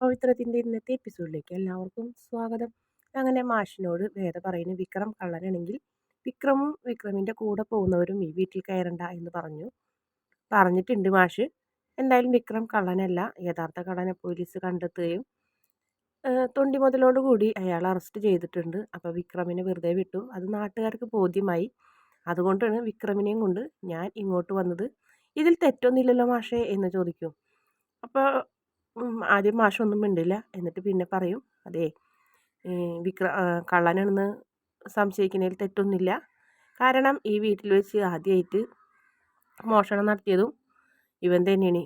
പവിത്രത്തിന്റെ ഇന്നത്തെ എപ്പിസോഡിലേക്ക് എല്ലാവർക്കും സ്വാഗതം. അങ്ങനെ മാഷിനോട് വേദ പറയുന്നു വിക്രം കള്ളനാണെങ്കിൽ വിക്രമും വിക്രമിന്റെ കൂടെ പോകുന്നവരും ഈ വീട്ടിൽ കയറണ്ട എന്ന് പറഞ്ഞു. പറഞ്ഞിട്ടുണ്ട് മാഷ്. എന്തായാലും വിക്രം കള്ളനല്ല. യഥാർത്ഥ കള്ളനെ പോലീസ് കണ്ടെത്തുകയും തൊണ്ടി മുതലോടുകൂടി അയാൾ അറസ്റ്റ് ചെയ്തിട്ടുണ്ട്. അപ്പോൾ വിക്രമിനെ വെറുതെ വിട്ടു. അത് നാട്ടുകാർക്ക് ബോധ്യമായി. അതുകൊണ്ടാണ് വിക്രമിനെയും കൊണ്ട് ഞാൻ ഇങ്ങോട്ട് വന്നത്. ഇതിൽ തെറ്റൊന്നുമില്ലല്ലോ മാഷേ എന്ന് ചോദിക്കും. അപ്പോൾ ആദ്യം മാഷൊന്നും മിണ്ടില്ല. എന്നിട്ട് പിന്നെ പറയും അതേ വിക്ര കള്ളനാണെന്ന് സംശയിക്കുന്നതിൽ തെറ്റൊന്നുമില്ല. കാരണം ഈ വീട്ടിൽ വെച്ച് ആദ്യമായിട്ട് മോഷണം നടത്തിയതും ഇവൻ തന്നെയാണ്.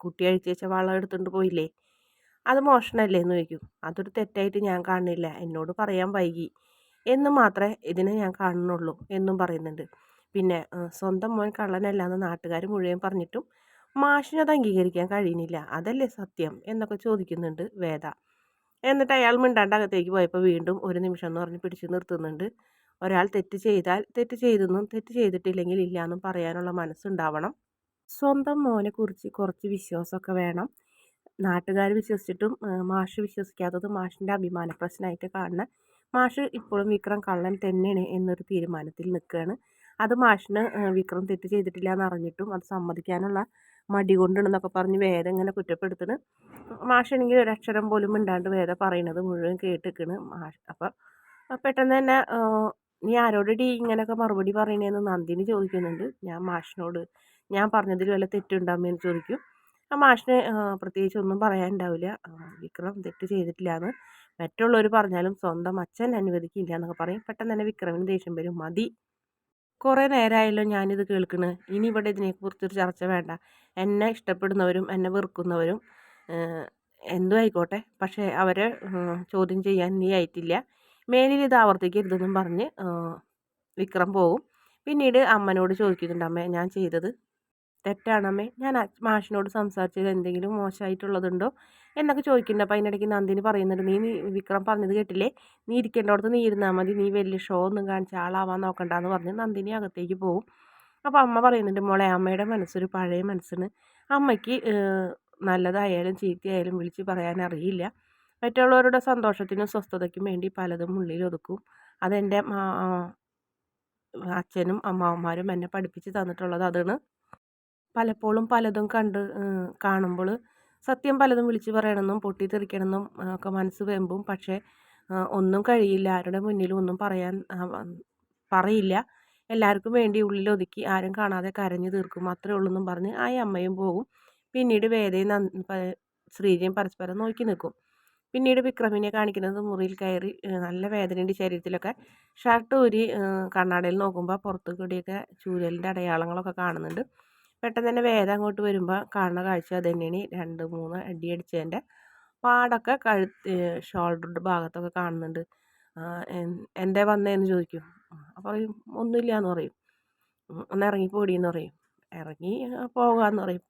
കുട്ടി അഴിച്ചു വെച്ച വള്ളം എടുത്തുകൊണ്ട് പോയില്ലേ? അത് മോഷണമല്ലേ എന്ന് ചോദിക്കും. അതൊരു തെറ്റായിട്ട് ഞാൻ കാണുന്നില്ല. എന്നോട് പറയാൻ വൈകി. എന്ന് മാത്രമേ ഇതിനെ ഞാൻ കാണുന്നുള്ളൂ എന്നും പറയുന്നുണ്ട്. പിന്നെ സ്വന്തം മോൻ കള്ളനല്ല എന്ന് നാട്ടുകാർ മുഴുവൻ പറഞ്ഞിട്ടും മാഷിനത് അംഗീകരിക്കാൻ കഴിയുന്നില്ല. അതല്ലേ സത്യം? എന്നൊക്കെ ചോദിക്കുന്നുണ്ട് വേദ. എന്നിട്ട് അയാൾ മിണ്ടാണ്ട് അകത്തേക്ക് പോയപ്പോൾ വീണ്ടും ഒരു നിമിഷം എന്ന് പറഞ്ഞ് പിടിച്ചു നിർത്തുന്നുണ്ട്. ഒരാൾ തെറ്റ് ചെയ്താൽ തെറ്റ് ചെയ്തെന്നും തെറ്റ് ചെയ്തിട്ടില്ലെങ്കിൽ ഇല്ല എന്നും പറയാനുള്ള മനസ്സുണ്ടാവണം. സ്വന്തം മോനെക്കുറിച്ച് കുറച്ച് വിശ്വാസമൊക്കെ വേണം. നാട്ടുകാർ വിശ്വസിച്ചിട്ടും മാഷ് വിശ്വസിക്കാത്തത് മാഷിന്റെ അഭിമാന പ്രശ്നമായിട്ട് കാണുന്ന മാഷ് ഇപ്പോഴും വിക്രം കള്ളൻ തന്നെയാണ് എന്നൊരു തീരുമാനത്തിൽ നിൽക്കുകയാണ്. അത് മാഷിന് വിക്രം തെറ്റ് ചെയ്തിട്ടില്ല എന്ന് അറിഞ്ഞിട്ടും അത് സമ്മതിക്കാനുള്ള മടി കൊണ്ടുണ്ടെന്നൊക്കെ പറഞ്ഞ് വേദം ഇങ്ങനെ കുറ്റപ്പെടുത്തണ്. മാഷാണെങ്കിൽ ഒരക്ഷരം പോലും മിണ്ടാണ്ട് വേദം പറയണത് മുഴുവൻ കേട്ടിക്കണ് മാഷ്. അപ്പം പെട്ടെന്ന് തന്നെ നീ ആരോട് ഡി ഇങ്ങനെയൊക്കെ മറുപടി പറയണേന്ന് നന്ദിനി ചോദിക്കുന്നുണ്ട്. ഞാൻ മാഷിനോട് ഞാൻ പറഞ്ഞതിൽ വല്ല തെറ്റുണ്ടാകുമെന്ന് ചോദിക്കും. ആ മാഷിന് പ്രത്യേകിച്ച് ഒന്നും പറയാനുണ്ടാവില്ല. വിക്രം തെറ്റ് ചെയ്തിട്ടില്ല എന്ന് മറ്റുള്ളവർ പറഞ്ഞാലും സ്വന്തം അച്ഛൻ അനുവദിക്കില്ല എന്നൊക്കെ പറയും. പെട്ടെന്ന് തന്നെ വിക്രമിന് ദേഷ്യം വരും. മതി. കുറേ നേരമായല്ലോ ഞാനിത് കേൾക്കുന്നത് ഇനി ഇവിടെ ഇതിനെക്കുറിച്ചൊരു ചർച്ച വേണ്ട. എന്നെ ഇഷ്ടപ്പെടുന്നവരും എന്നെ വെറുക്കുന്നവരും എന്തും ആയിക്കോട്ടെ. പക്ഷേ അവരെ ചോദ്യം ചെയ്യാൻ നീ ആയിട്ടില്ല. മേലിൽ ഇത് ആവർത്തിക്കരുതെന്നും പറഞ്ഞ് വിക്രം പോകും. പിന്നീട് അമ്മനോട് ചോദിക്കുന്നുണ്ട് അമ്മേ ഞാൻ ചെയ്തത് തെറ്റാണമ്മേ ഞാൻ മാഷിനോട് സംസാരിച്ചത് എന്തെങ്കിലും മോശമായിട്ടുള്ളതുണ്ടോ? എന്നൊക്കെ ചോദിക്കുന്നുണ്ട്. അപ്പോൾ അതിനിടയ്ക്ക് നന്ദിനി പറയുന്നുണ്ട് നീ നീ വിക്രം പറഞ്ഞത് കേട്ടില്ലേ? നീ ഇരിക്കേണ്ടടത്ത് നീ ഇരുന്നാൽ മതി. നീ വലിയ ഷോ ഒന്നും കാണിച്ച ആളാവാൻ നോക്കണ്ടെന്ന് പറഞ്ഞ് നന്ദിനി അകത്തേക്ക് പോകും അപ്പോൾ അമ്മ പറയുന്നുണ്ട് മോളെ അമ്മയുടെ മനസ്സൊരു പഴയ മനസ്സിന് അമ്മയ്ക്ക് നല്ലതായാലും ചീത്തയായാലും വിളിച്ച് പറയാൻ അറിയില്ല. മറ്റുള്ളവരുടെ സന്തോഷത്തിനും സ്വസ്ഥതയ്ക്കും വേണ്ടി പലതും ഉള്ളിൽ ഒതുക്കും. അതെന്റെ അച്ഛനും അമ്മാവന്മാരും എന്നെ പഠിപ്പിച്ച് തന്നിട്ടുള്ളത് അതാണ്. പലപ്പോഴും പലതും കണ്ട് കാണുമ്പോൾ സത്യം പലതും വിളിച്ചു പറയണമെന്നും പൊട്ടിത്തെറിക്കണമെന്നും ഒക്കെ മനസ്സ് വേമ്പും. പക്ഷേ ഒന്നും കഴിയില്ല. ആരുടെ മുന്നിലും ഒന്നും പറയാൻ പറയില്ല. എല്ലാവർക്കും വേണ്ടി ഉള്ളിൽ ഒതുക്കി ആരും കാണാതെ കരഞ്ഞു തീർക്കും. അത്രേ ഉള്ളൂ എന്നും പറഞ്ഞ് ആ അമ്മയും പോകും പിന്നീട് വേദയും ശ്രീജയും പരസ്പരം നോക്കി നിൽക്കും. പിന്നീട് വിക്രമിനെ കാണിക്കുന്നത് മുറിയിൽ കയറി നല്ല വേദനയുണ്ട് ശരീരത്തിലൊക്കെ. ഷർട്ട് ഊരി കണ്ണാടയിൽ നോക്കുമ്പോൾ പുറത്തു കൂടിയൊക്കെ ചൂരലിന്റെ അടയാളങ്ങളൊക്കെ കാണുന്നുണ്ട്. പെട്ടെന്ന് തന്നെ വേദം അങ്ങോട്ട് വരുമ്പോൾ കാണുന്ന കാഴ്ച അത് തന്നെയാണ് രണ്ട് മൂന്ന് അടി അടിച്ചതിന്റെ പാടൊക്കെ കഴുത്ത് ഷോൾഡറിന്റെ ഭാഗത്തൊക്കെ കാണുന്നുണ്ട്. എന്തേ വന്നതെന്ന് ചോദിക്കും. അപ്പോൾ പറയും ഒന്നുമില്ല എന്ന് പറയും ഒന്ന് ഇറങ്ങി പോടിയെന്ന് പറയും. ഇറങ്ങി പോകാമെന്ന് പറയും.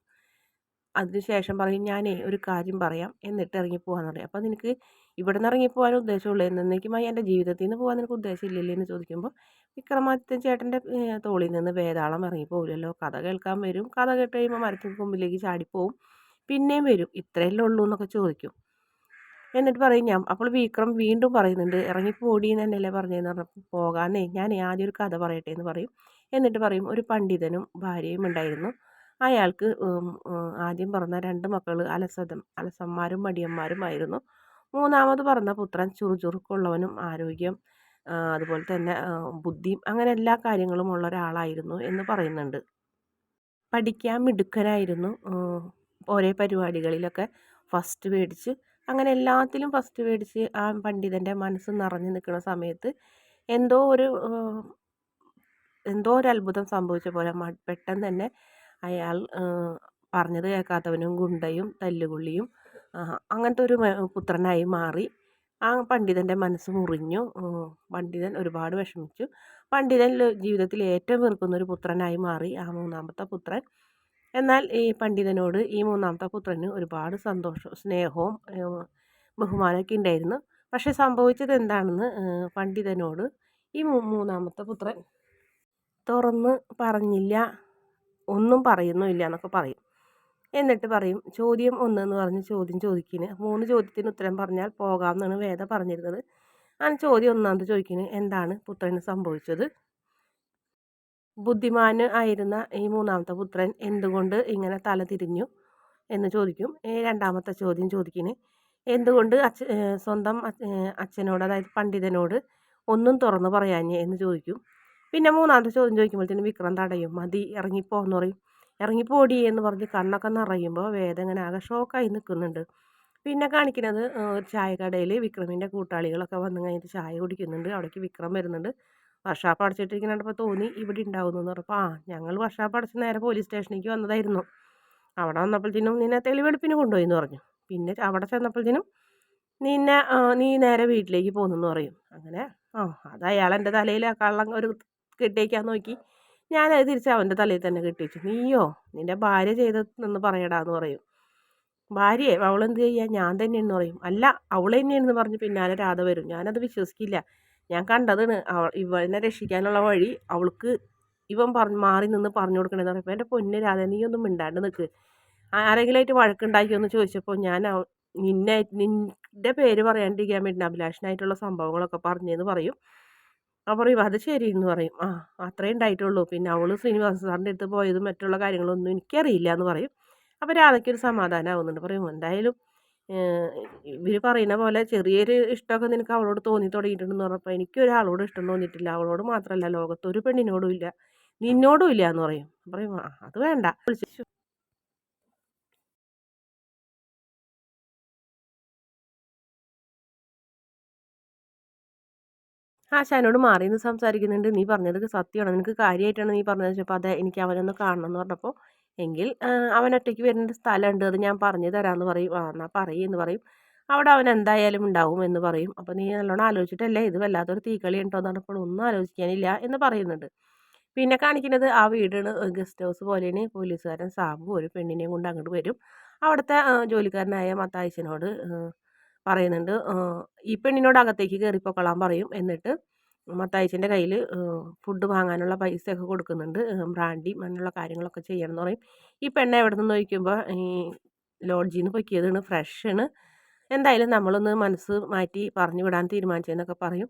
അതിനുശേഷം പറയും ഞാനേ ഒരു കാര്യം പറയാം. എന്നിട്ട് ഇറങ്ങി പോകാമെന്ന് പറയും. അപ്പോൾ നിനക്ക് ഇവിടെ നിന്ന് ഇറങ്ങി പോകാൻ ഉദ്ദേശമുള്ളൂ എന്നേക്കുമായി എന്റെ ജീവിതത്തിൽ നിന്ന് പോകാൻ നിനക്ക് ഉദ്ദേശമില്ലല്ലേ എന്ന് ചോദിക്കുമ്പോൾ വിക്രമാദിത്യൻ ചേട്ടന്റെ തോളിൽ നിന്ന് വേതാളം ഇറങ്ങി പോകില്ലല്ലോ കഥ കേൾക്കാൻ വരും. കഥ കേട്ട് കഴിയുമ്പോൾ മരത്തിന് മുമ്പിലേക്ക് ചാടിപ്പോവും പിന്നെയും വരും. ഇത്രയല്ലേ ഉള്ളൂ എന്നൊക്കെ ചോദിക്കും. എന്നിട്ട് പറയും ഞാൻ അപ്പോൾ വിക്രം വീണ്ടും പറയുന്നുണ്ട് ഇറങ്ങി പോടി എന്ന് തന്നെയല്ലേ പറഞ്ഞതെന്ന് പറഞ്ഞപ്പോൾ പോകാന്നേ. ഞാൻ ആദ്യം ഒരു കഥ പറയട്ടെ എന്ന് പറയും. എന്നിട്ട് പറയും ഒരു പണ്ഡിതനും ഭാര്യയും ഉണ്ടായിരുന്നു. അയാൾക്ക് ആദ്യം പറഞ്ഞ രണ്ട് മക്കൾ അലസത അലസന്മാരും മടിയന്മാരുമായിരുന്നു മൂന്നാമത് പറഞ്ഞ പുത്രൻ ചുറുചുറുക്കുള്ളവനും ആരോഗ്യം അതുപോലെ തന്നെ ബുദ്ധിയും അങ്ങനെ എല്ലാ കാര്യങ്ങളും ഉള്ള ഒരാളായിരുന്നു എന്ന് പറയുന്നുണ്ട്. പഠിക്കാൻ മിടുക്കനായിരുന്നു ഓരോ പരിപാടികളിലൊക്കെ ഫസ്റ്റ് മേടിച്ച് അങ്ങനെ എല്ലാത്തിലും ഫസ്റ്റ് മേടിച്ച് ആ പണ്ഡിതന്റെ മനസ്സ് നിറഞ്ഞു നിൽക്കുന്ന സമയത്ത് എന്തോ ഒരു എന്തോ ഒരു അത്ഭുതം സംഭവിച്ച പോലെ പെട്ടെന്ന് തന്നെ അയാൾ പറഞ്ഞത് കേൾക്കാത്തവനും ഗുണ്ടയും തല്ലുകൊള്ളിയും അങ്ങനത്തെ ഒരു പുത്രനായി മാറി. ആ പണ്ഡിതന്റെ മനസ്സ് മുറിഞ്ഞു. പണ്ഡിതൻ ഒരുപാട് വിഷമിച്ചു. പണ്ഡിതൻ ജീവിതത്തിൽ ഏറ്റവും വെറുക്കുന്ന ഒരു പുത്രനായി മാറി ആ മൂന്നാമത്തെ പുത്രൻ. എന്നാൽ ഈ പണ്ഡിതനോട് ഈ മൂന്നാമത്തെ പുത്രന് ഒരുപാട് സന്തോഷവും സ്നേഹവും ബഹുമാനമൊക്കെ ഉണ്ടായിരുന്നു. പക്ഷെ സംഭവിച്ചത് എന്താണെന്ന് പണ്ഡിതനോട് ഈ മൂന്നാമത്തെ പുത്രൻ തുറന്ന് പറഞ്ഞില്ല. ഒന്നും പറയുന്നുമില്ല എന്നൊക്കെ പറയും. എന്നിട്ട് പറയും ചോദ്യം ഒന്ന് എന്ന് പറഞ്ഞ് ചോദ്യം ചോദിക്കുന്നു മൂന്ന് ചോദ്യത്തിന് ഉത്തരം പറഞ്ഞാൽ പോകാമെന്നാണ് വേദ പറഞ്ഞിരുന്നത്. അങ്ങനെ ചോദ്യം ഒന്നാമത് ചോദിക്കുന്നത് എന്താണ് പുത്രന് സംഭവിച്ചത്? ബുദ്ധിമാന് ആയിരുന്ന ഈ മൂന്നാമത്തെ പുത്രൻ എന്തുകൊണ്ട് ഇങ്ങനെ തല തിരിഞ്ഞു? എന്ന് ചോദിക്കും. രണ്ടാമത്തെ ചോദ്യം ചോദിക്കുന്നത് എന്തുകൊണ്ട് അച്ഛ സ്വന്തം അച്ഛനോട് അതായത് പണ്ഡിതനോട് ഒന്നും തുറന്നു പറയാഞ്ഞേ? എന്ന് ചോദിക്കും. പിന്നെ മൂന്നാമത്തെ ചോദ്യം ചോദിക്കുമ്പോഴത്തേനും വിക്രം തടയും മതി ഇറങ്ങിപ്പോന്ന് പറയും. ഇറങ്ങിപ്പോടി എന്ന് പറഞ്ഞ് കണ്ണൊക്കെ നിറയുമ്പോൾ വേദം ഇങ്ങനെ ആകെ ഷോക്കായി നിൽക്കുന്നുണ്ട്. പിന്നെ കാണിക്കുന്നത് ഒരു ചായക്കടയിൽ വിക്രമിന്റെ കൂട്ടാളികളൊക്കെ വന്നു കഴിഞ്ഞിട്ട് ചായ കുടിക്കുന്നുണ്ട്. അവിടേക്ക് വിക്രം വരുന്നുണ്ട്. വർഷാപ്പ് അടച്ചിട്ടിരിക്കുന്നുണ്ടപ്പോൾ തോന്നി ഇവിടെ ഉണ്ടാവുന്നു എന്ന് പറഞ്ഞപ്പോൾ ആ ഞങ്ങൾ വർഷാപ്പ് അടച്ച് നേരെ പോലീസ് സ്റ്റേഷനിലേക്ക് വന്നതായിരുന്നു. അവിടെ വന്നപ്പോഴത്തേനും നിന്നെ തെളിവെടുപ്പിന് കൊണ്ടുപോയി എന്ന് പറഞ്ഞു. പിന്നെ അവിടെ ചെന്നപ്പോഴത്തേനും നിന്നെ നീ നേരെ വീട്ടിലേക്ക് പോകുന്നെന്ന് പറയും. അങ്ങനെ ആ അത് അയാൾ എന്റെ തലയിൽ കള്ളം ഒരു കെട്ടിയേക്കാൻ നോക്കി. ഞാനത് തിരിച്ച് അവന്റെ തലയിൽ തന്നെ കെട്ടിവെച്ചു. നീയോ നിന്റെ ഭാര്യ ചെയ്തതെന്ന് പറയടാന്ന് പറയും. ഭാര്യയെ അവളെന്ത് ചെയ്യുക ഞാൻ തന്നെയെന്ന് പറയും. അല്ല അവൾ തന്നെയാണെന്ന് പറഞ്ഞ് പിന്നാലെ രാധ വരും. ഞാനത് വിശ്വസിക്കില്ല. ഞാൻ കണ്ടതാണ് അവൾ ഇവനെ രക്ഷിക്കാനുള്ള വഴി. അവൾക്ക് ഇവൻ പറഞ്ഞ് മാറി നിന്ന് പറഞ്ഞു കൊടുക്കണമെന്ന് പറയുമ്പോൾ എന്റെ പൊന്ന് രാധ നീ ഒന്നും മിണ്ടാണ്ട് നിൽക്ക് ആരെങ്കിലുമായിട്ട് വഴക്കുണ്ടാക്കിയെന്ന് ചോദിച്ചപ്പോൾ ഞാൻ നിന്നെ നിന്റെ പേര് പറയാണ്ടിരിക്കാൻ വേണ്ടി അഭിലാഷനായിട്ടുള്ള സംഭവങ്ങളൊക്കെ പറഞ്ഞെന്ന് പറയും. അപ്പോൾ പറയും അത് ശരി എന്ന് പറയും. ആ അത്രേ ഉണ്ടായിട്ടുള്ളൂ. പിന്നെ അവൾ ശ്രീനിവാസ സാറിന്റെ അടുത്ത് പോയതും മറ്റുള്ള കാര്യങ്ങളൊന്നും എനിക്കറിയില്ല എന്ന് പറയും. അപ്പോൾ രാധയ്ക്കൊരു സമാധാനമാവുന്നുണ്ട് പറയും എന്തായാലും ഇവർ പറയുന്ന പോലെ ചെറിയൊരു ഇഷ്ടമൊക്കെ നിനക്ക് അവളോട് തോന്നി തുടങ്ങിയിട്ടുണ്ടെന്ന് പറഞ്ഞപ്പോൾ എനിക്കൊരാളോട് ഇഷ്ടം തോന്നിയിട്ടില്ല. അവളോട് മാത്രമല്ല ലോകത്തൊരു പെണ്ണിനോടും ഇല്ല. നിന്നോടും ഇല്ല എന്ന് പറയും. പറയും അത് വേണ്ട. ആശാനോട് മാറി നിന്ന് സംസാരിക്കുന്നുണ്ട്. നീ പറഞ്ഞത് സത്യമാണ്. നിനക്ക് കാര്യമായിട്ടാണ് നീ പറഞ്ഞത്. വെച്ചപ്പോൾ അതെ എനിക്ക് അവനൊന്ന് കാണണം എന്ന് പറഞ്ഞപ്പോൾ എങ്കിൽ അവൻ ഒറ്റയ്ക്ക് വരുന്ന സ്ഥലമുണ്ട്. അത് ഞാൻ പറഞ്ഞു തരാമെന്ന് പറയും. ആ എന്നാൽ പറയുമെന്ന് പറയും. അവിടെ അവൻ എന്തായാലും ഉണ്ടാവും എന്ന് പറയും. അപ്പോൾ നീ നല്ലോണം ആലോചിച്ചിട്ടല്ലേ? ഇത് വല്ലാത്തൊരു തീക്കളി ഉണ്ടോ എന്നാണ് ഇപ്പോൾ ഒന്നും ആലോചിക്കാനില്ല എന്ന് പറയുന്നുണ്ട്. പിന്നെ കാണിക്കുന്നത് ആ വീടാണ്. ഗസ്റ്റ് ഹൗസ് പോലെയാണ്. പോലീസുകാരൻ സാബു ഒരു പെണ്ണിനെയും കൊണ്ട് അങ്ങോട്ട് വരും. അവിടുത്തെ ജോലിക്കാരനായ മത്തായിച്ചനോട് പറയുന്നുണ്ട്. ഈ പെണ്ണിനോട് അകത്തേക്ക് കയറിപ്പോക്കൊള്ളാൻ പറയും. എന്നിട്ട് മത്തായിച്ചന്റെ കയ്യിൽ ഫുഡ് വാങ്ങാനുള്ള പൈസയൊക്കെ കൊടുക്കുന്നുണ്ട്. ബ്രാൻഡി അങ്ങനെയുള്ള കാര്യങ്ങളൊക്കെ ചെയ്യണം എന്ന് പറയും. ഈ പെണ്ണ് എവിടെ നിന്ന് നോക്കുമ്പോൾ ഈ ലോഡ്ജിൽ നിന്ന് പൊക്കിയതാണ്. ഫ്രഷാണ് എന്തായാലും നമ്മളൊന്ന് മനസ്സ് മാറ്റി പറഞ്ഞു വിടാൻ തീരുമാനിച്ചെന്നൊക്കെ പറയും.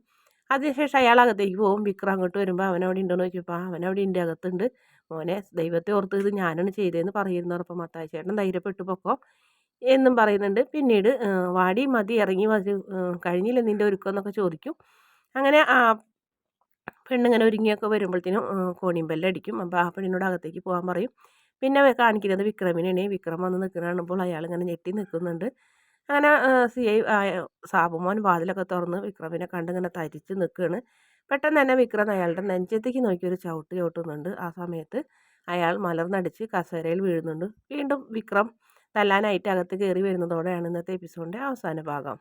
അതിനുശേഷം അയാൾ അകത്തേക്ക് പോകും. വിക്രം അങ്ങോട്ട് വരുമ്പോൾ അവനവിടെ ഉണ്ടോ എന്ന് ചോദിച്ചപ്പോൾ അവനവിടെ ഉണ്ട് അകത്തുണ്ട്. മോനെ ദൈവത്തെ ഓർത്ത് ഇത് ഞാനാണ് ചെയ്തതെന്ന് പറയുന്നു. പറഞ്ഞപ്പോൾ മത്തായി ചേട്ടൻ ധൈര്യപ്പെട്ടു പൊക്കോ. എന്നും പറയുന്നുണ്ട്. പിന്നീട് വാടി മതി ഇറങ്ങി മതി കഴിഞ്ഞില്ല നിന്റെ ഒരുക്കം എന്നൊക്കെ ചോദിക്കും. അങ്ങനെ ആ പെണ്ണിങ്ങനെ ഒരുങ്ങിയൊക്കെ വരുമ്പോഴത്തേനും കോണിയും ബെല്ലടിക്കും അപ്പോൾ ആ പെണ്ണിനോട് അകത്തേക്ക് പോകാൻ പറയും. പിന്നെ കാണിക്കുന്നത് വിക്രമിനാണ് വിക്രം വന്ന് നിൽക്കുന്ന അയാൾ ഇങ്ങനെ ഞെട്ടി നിൽക്കുന്നുണ്ട്. അങ്ങനെ സി ഐ സാബുമോൻ വാതിലൊക്കെ തുറന്ന് വിക്രമിനെ കണ്ട് ഇങ്ങനെ തരിച്ച് നിൽക്കുകയാണ്. പെട്ടെന്ന് തന്നെ വിക്രം അയാളുടെ നെഞ്ചത്തേക്ക് നോക്കി ഒരു ചവിട്ട് ചവിട്ടുന്നുണ്ട്. ആ സമയത്ത് അയാൾ മലർന്നടിച്ച് കസേരയിൽ വീഴുന്നുണ്ട്. വീണ്ടും വിക്രം തല്ലാനായിട്ട് അകത്ത് കയറി വരുന്നതോടെയാണ് ഇന്നത്തെ എപ്പിസോഡിന്റെ അവസാന ഭാഗം.